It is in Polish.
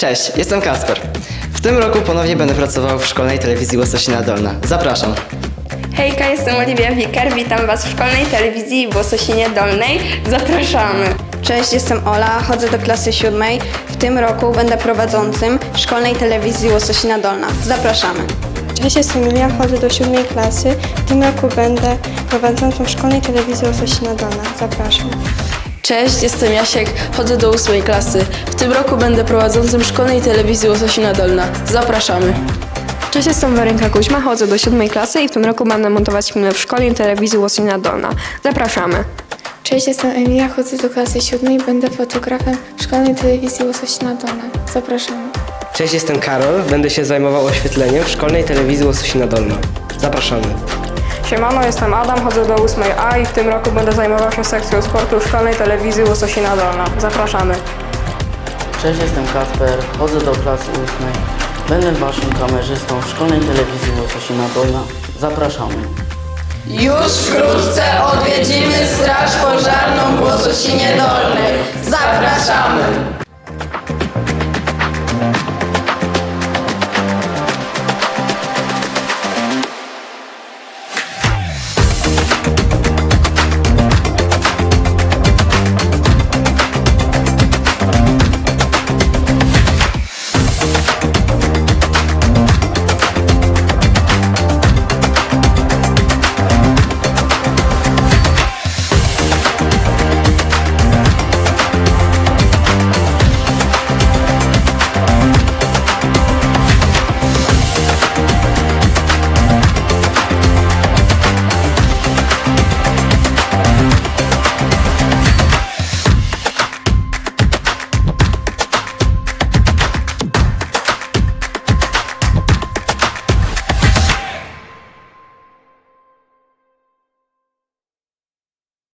Cześć, jestem Kasper. W tym roku ponownie będę pracował w szkolnej telewizji Łososina Dolna. Zapraszam. Hejka, jestem Oliwia Wiker, witam Was w szkolnej telewizji w Łososinie Dolnej. Zapraszamy! Cześć, jestem Ola, chodzę do klasy siódmej. W tym roku będę prowadzącym szkolnej telewizji Łososina Dolna. Zapraszamy. Cześć, jestem Julia, chodzę do siódmej klasy. W tym roku będę prowadzącą w szkolnej telewizji Ososina Dolna. Zapraszam. Cześć, jestem Jasiek, chodzę do ósmej klasy. W tym roku będę prowadzącym szkolnej telewizji Łososina Dolna. Zapraszamy. Cześć, jestem Werenka Kuźma, chodzę do siódmej klasy i w tym roku będę montować filmy w szkole i telewizji Łosina Dolna. Zapraszamy. Cześć, jestem Emilia, chodzę do klasy siódmej, będę fotografem w szkolnej telewizji Łososina Dolna. Zapraszamy. Cześć, jestem Karol. Będę się zajmował oświetleniem w szkolnej telewizji Łososina Dolna. Zapraszamy. Siemano, jestem Adam, chodzę do 8A i w tym roku będę zajmował się sekcją sportu w szkolnej telewizji Łososina Dolna. Zapraszamy. Cześć, jestem Kasper, chodzę do klasy 8. Będę waszym kamerzystą w szkolnej telewizji Łososina Dolna. Zapraszamy. Już wkrótce odwiedzimy Straż Pożarną w Łososinie Dolnej. Zapraszamy!